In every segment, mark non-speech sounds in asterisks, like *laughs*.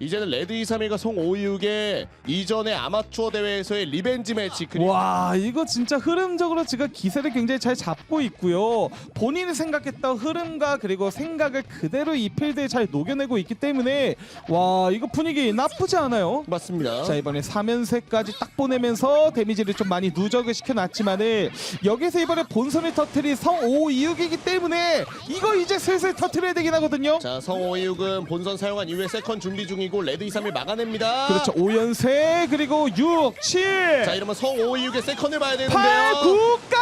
이제는 레드 231과 성 526의 이전의 아마추어 대회에서의 리벤지 매치 그리고 와 이거 진짜 흐름적으로 지금 기세를 굉장히 잘 잡고 있고요. 본인이 생각했던 흐름과 그리고 생각을 그대로 이 필드에 잘 녹여내고 있기 때문에 와 이거 분위기 나쁘지 않아요. 맞습니다. 자 이번에 3연세까지 딱 보내면서 데미지를 좀 많이 누적을 시켜놨지만은 여기서 이번에 본선을 터트린 성오이육이기 때문에 이거 이제 슬슬 터트려야 되긴 하거든요. 자, 성 526은 본선 사용한 이후에 세컨 준비 중이고 레드 231 막아냅니다. 그렇죠 5연세 그리고 6, 7, 자, 이러면 성 526의 세컨을 봐야 8, 되는데요. 9까지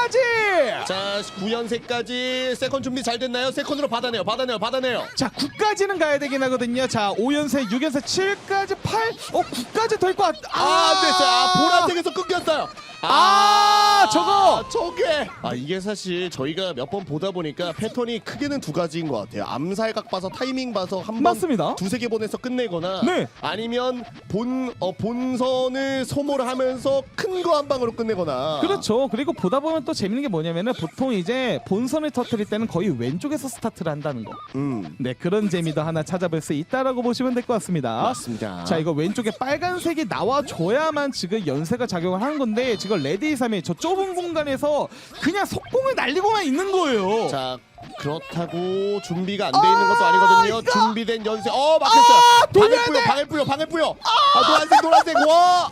자, 9연세까지 세컨 준비 잘 됐나요? 세컨으로 받아내요. 받아내요. 받아내요. 자 9까지는 가야 되긴 하거든요. 자 5연세, 6연세, 7까지 8, 어 9까지 될것 같. 아, 안 됐어요. 아, 보라색에서 끊겼어요. 아, 저거! 저게. 아, 이게 사실 저희가 몇 번 보다 보니까 패턴이 크게는 두 가지인 것 같아요. 암살각 봐서 타이밍 봐서 한 번, 맞습니다. 두세 개 보내서 끝내거나 네. 아니면 본 어, 본선을 소모하면서 큰 거 한 방으로 끝내거나. 그렇죠. 그리고 보다 보면 또 재밌는 게 뭐냐면은 보통 이제 본선을 터트릴 때는 거의 왼쪽에서 스타트를 한다는 거. 음. 네 그런 재미도 하나 찾아볼 수 있다라고 보시면 될 것 같습니다. 맞습니다. 자 이거 왼쪽에 빨간색이 나와줘야만 지금 연세가 작용을 하는 건데 지금 레드 2-3이 저 좁은 공간에서 그냥 속공을 날리고만 있는 거예요. 자 그렇다고 준비가 안 돼 있는 것도 아니거든요. 이거! 준비된 연세. 어 막혔어요. 돌려야 방해뿌요, 돼! 방해 뿌요, 방해 뿌요. 아 노란색, 노란색. 와.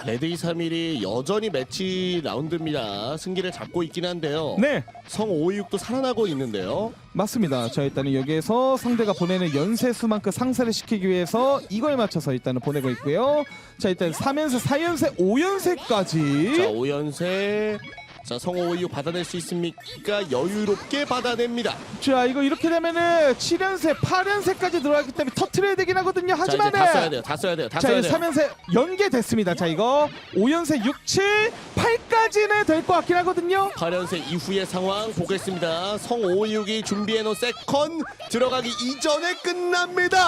자 레드 231이 여전히 매치 라운드입니다. 승기를 잡고 있긴 한데요. 네 성 526도 살아나고 있는데요. 맞습니다. 자 일단은 여기에서 상대가 보내는 연세 수만큼 상쇄를 시키기 위해서 이걸 맞춰서 일단은 보내고 있고요. 자 일단 3연세, 4연세, 5연세까지. 자 5연세. 자성 526 받아낼 수 있습니까? 여유롭게 받아냅니다. 자 이거 이렇게 되면은 7연세, 8연세까지 들어가기 때문에 터트려야 되긴 하거든요. 자 하지만은 다 써야 돼요. 다 써야 돼요. 다 자 써야 이제 돼요. 3연세 연계됐습니다. 자 이거 5연세 6, 7, 8까지는 될 것 같긴 하거든요. 8연세 이후의 상황 보겠습니다. 성 526이 준비해놓은 세컨 들어가기 이전에 끝납니다.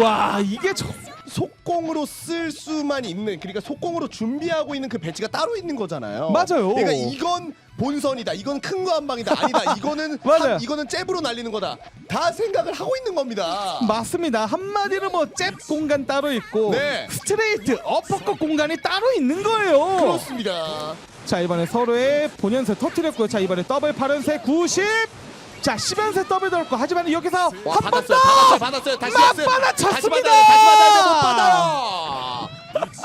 와 이게 저... 속공으로 쓸 수만 있는 그러니까 속공으로 준비하고 있는 그 배치가 따로 있는 거잖아요. 맞아요. 그러니까 이건 본선이다. 이건 큰 거 한 방이다. 아니다. *laughs* 이거는 맞아요. 한- 이거는 잽으로 날리는 거다. 다 생각을 하고 있는 겁니다. 맞습니다. 한마디로 뭐 잽 공간 따로 있고 네. 스트레이트, 어퍼컷 공간이 따로 있는 거예요. 그렇습니다. 자 이번에 서로의 본연세 터트렸고요. 자 이번에 더블 8연세 90. 자 10연세 더블 들었고 하지만 여기서 와 한번 받았어요. 더. 받았어요. 받았어요. 다시 맞받아 했어요. 다시 쳤습니다. 받아요. 다시 받아요. 못 받아요.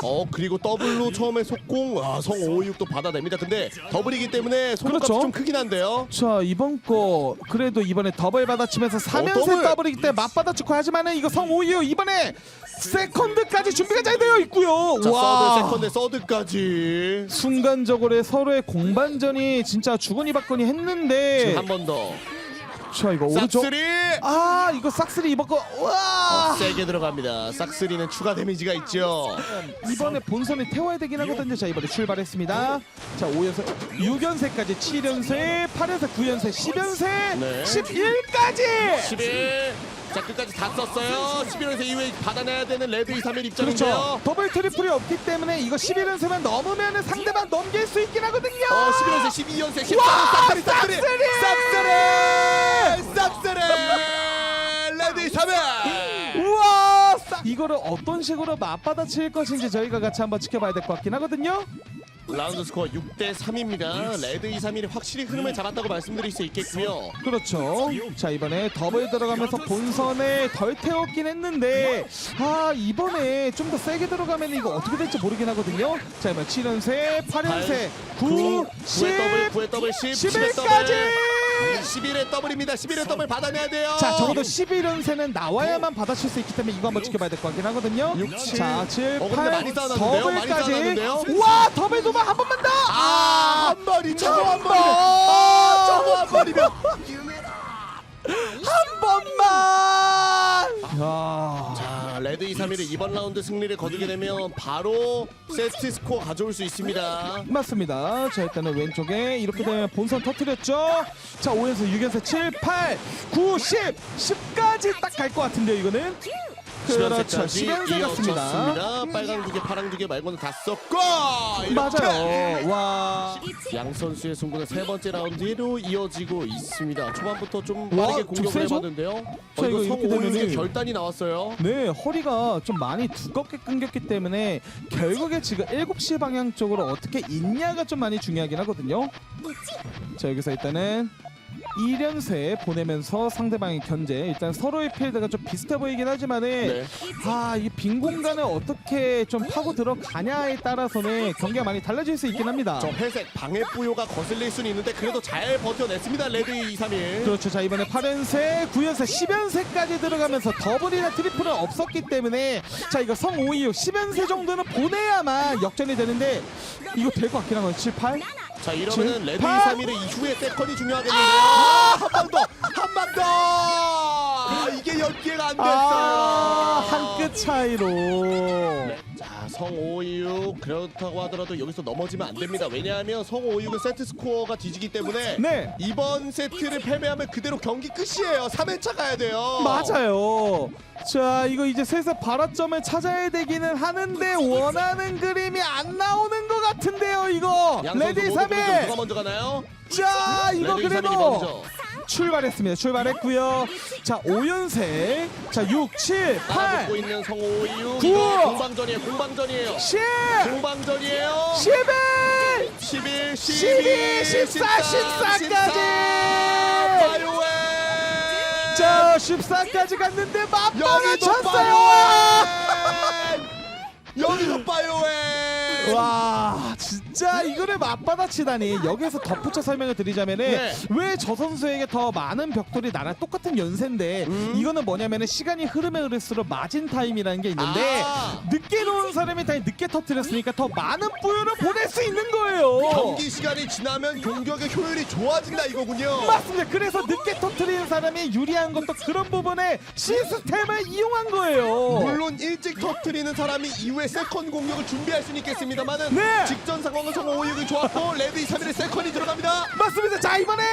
어 그리고 더블로 처음에 속공 아, 성 526도 받아냅니다. 근데 더블이기 때문에 속공값이 그렇죠. 좀 크긴 한데요. 자 이번 거 그래도 이번에 더블 받아치면서 3연세 더블. 더블이기 때문에 맞받아치고 하지만은 이거 성오이요 이번에 세컨드까지 준비가 잘 되어 있고요. 자 와. 서드 세컨드 서드까지 순간적으로 서로의 공반전이 진짜 주거니 받거니 했는데 한 번 더. 자 이거 오른쪽 싹스리 아 이거 싹스리 입었고 와 어, 세게 들어갑니다. 싹스리는 추가 데미지가 있죠. 이번에 본선에 태워야 되긴 하거든요. 자 이번에 출발했습니다. 자 5연세, 6연세까지 7연세, 8연세, 9연세, 10연세, 네. 11까지. 11. 자 끝까지 다 썼어요. 11에서 이후에 받아내야 되는 레드 2, 3일 입장인데요. 그렇죠. 더블 트리플이 없기 때문에 이거 11연세만 넘으면 상대방 넘길 수 있긴 하거든요. 어 11연세 12연세 14연 와, 싹스리 싹스리 싹스리 이거를 어떤 식으로 맞받아칠 것인지 저희가 같이 한번 지켜봐야 될 것 같긴 하거든요. 라운드 스코어 6대 3입니다. 레드 2, 3일이 확실히 흐름을 잡았다고 말씀드릴 수 있겠고요. 그렇죠. 자 이번에 더블 들어가면서 본선에 덜 태웠긴 했는데 아 이번에 좀 더 세게 들어가면 이거 어떻게 될지 모르긴 하거든요. 자 이번 7연세, 8연세, 9, 10, 9의 더블 9의 더블 10 11까지. 11의 더블입니다. 11의 더블 받아내야 돼요. 자 적어도 11연세는 나와야만 받아칠 수 있기 때문에 이거 한번 지켜봐야 될 것 같긴 하거든요. 육, 칠. 자 7, 어, 근데 8 많이 쌓아놨는데요? 많이 더블까지. 쌓아놨는데요? 와 더블 도박 한 번만 더. 아, 한 번이 저거 한 번. 번이면 아, 저거 한 번이면 *laughs* 한 번만. 레드 2, 3일의 이번 라운드 승리를 거두게 되면 바로 세트 스코어 가져올 수 있습니다. 맞습니다. 자 일단은 왼쪽에 이렇게 되면 본선 터트렸죠. 자 5에서 6에서 7, 8, 9, 10, 10까지 딱 갈 것 같은데요 이거는. 그렇죠. 10연세까지 10연세 같습니다. 이어졌습니다. 빨강 두 개, 파랑 두 개 말고는 다 썼고 이렇게 맞아요. 와. 양 선수의 승부는 세 번째 라운드로 이어지고 있습니다. 초반부터 좀 와, 빠르게 좀 공격을 세죠? 해봤는데요. 어, 자, 이거 이거 이렇게 되면은- 결단이 나왔어요. 네, 허리가 좀 많이 두껍게 끊겼기 때문에 결국에 지금 7시 방향 쪽으로 어떻게 있냐가 좀 많이 중요하긴 하거든요. 자, 여기서 일단은 2연세 보내면서 상대방의 견제. 일단 서로의 필드가 좀 비슷해 보이긴 하지만은 네. 아, 이 빈 공간을 어떻게 좀 파고 들어가냐에 따라서는 경기가 많이 달라질 수 있긴 합니다. 저 회색 방해 부요가 거슬릴 수는 있는데 그래도 잘 버텨냈습니다. 레드 231. 그렇죠. 자 이번에 8연세, 9연세, 10연세까지 들어가면서 더블이나 트리플은 없었기 때문에 자 이거 성 5, 2, 6, 10연세 정도는 보내야만 역전이 되는데 이거 될 것 같긴 하거든요. 7, 8. 자 이러면은 칠, 레드 팔. 231의 이후에 세컨이 중요하겠는데요. 아, 한방 더, 한 방 더. 아, 이게 연기가 안 됐어요. 아, 한 끗 차이로. 네. 자, 성526 그렇다고 하더라도 여기서 넘어지면 안 됩니다. 왜냐하면 성526은 세트 스코어가 뒤지기 때문에 네. 이번 세트를 패배하면 그대로 경기 끝이에요. 3회차 가야 돼요. 맞아요. 자 이거 이제 슬슬 발화점을 찾아야 되기는 하는데 원하는 그림이 안 나오는 것 같은데요 이거 양 레디 선수 모두 보내죠. 3일 누가 먼저 가나요? 자 이거 레드 231이 그래도 먼저. 출발했습니다. 출발했고요. 자, 5연세. 자, 6, 7, 8, 따라붙고 있는 성526 구. 이거 공방전이에요. 공방전이에요. 10, 공방전이에요. 11, 11, 12, 14, 14까지. 바이오웨. 자, 14까지 갔는데 맞방을 여기도 쳤어요. 여기도 바이오웨. 와, 진짜 이거를 맞받아치다니. 여기서 덧붙여 설명을 드리자면은 네. 왜 저 선수에게 더 많은 벽돌이 나랑 똑같은 연세인데 음. 이거는 뭐냐면은 시간이 흐르면 흐를수록 마진 타임이라는 게 있는데 아. 늦게 놓은 사람이 다 늦게 터뜨렸으니까 더 많은 뿌요를 보낼 수 있는 거예요. 경기 시간이 지나면 공격의 효율이 좋아진다 이거군요. 맞습니다. 그래서 늦게 터뜨리는 사람이 유리한 것도 그런 부분에 시스템을 이용한 거예요. 물론 일찍 터트리는 사람이 이후에 세컨 공격을 준비할 수는 있겠습니다만은 네. 직전 상황 은 성오육이 좋았고 레드 2, 3일의 세컨이 들어갑니다. 맞습니다. 자 이번에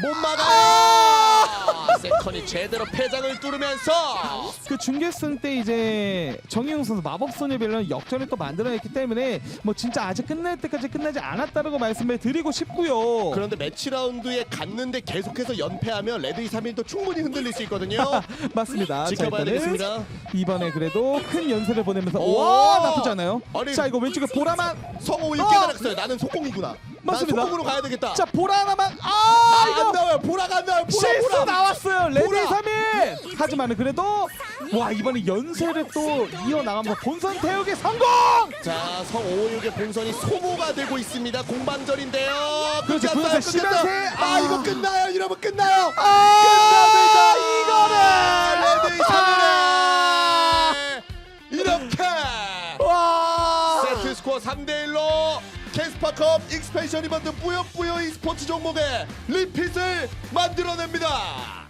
못 막아요. 세컨이 제대로 패장을 뚫으면서 그 준결승 때 이제 정희용 선수 마법소녀 벨런 역전을 또 만들어냈기 때문에 뭐 진짜 아직 끝날 때까지 끝나지 않았다라고 말씀을 드리고 싶고요. 그런데 매치 라운드에 갔는데 계속해서 연패하면 레드 2, 3일도 충분히 흔들릴 수 있거든요. *laughs* 맞습니다. 자, 지켜봐야 일단은 되겠습니다. 이번에 그래도 큰 연세를 보내면서 오! 와 나쁘지 않아요. 아니, 자 이거 왼쪽에 보라만 성오육 어! 깨달았어요. 나는 속공이구나. 맞습니다. 난 속공으로 가야 되겠다. 자 보라 하나만 아 아, 이거 안 나와요. 보라가 안 나와요. 보라, 실수 보라. 나왔어요 레디 보라. 3일 하지만 그래도 와 이번에 연세를 또 이어나가면서 본선 태우기 성공 자, 성오육의 본선이 소모가 되고 있습니다. 공방전인데요. 그렇죠, 끝났어요. 시간새- 아, 아. 이거 끝나요. 이러면 끝나요. 아 끝납니다. 레드 아! 3일 이렇게 와 세트 스코어 3대 1로 캐 스파컵 익스펜션 이번트 뿌요뿌요 e스포츠 종목의 리핏을 만들어냅니다.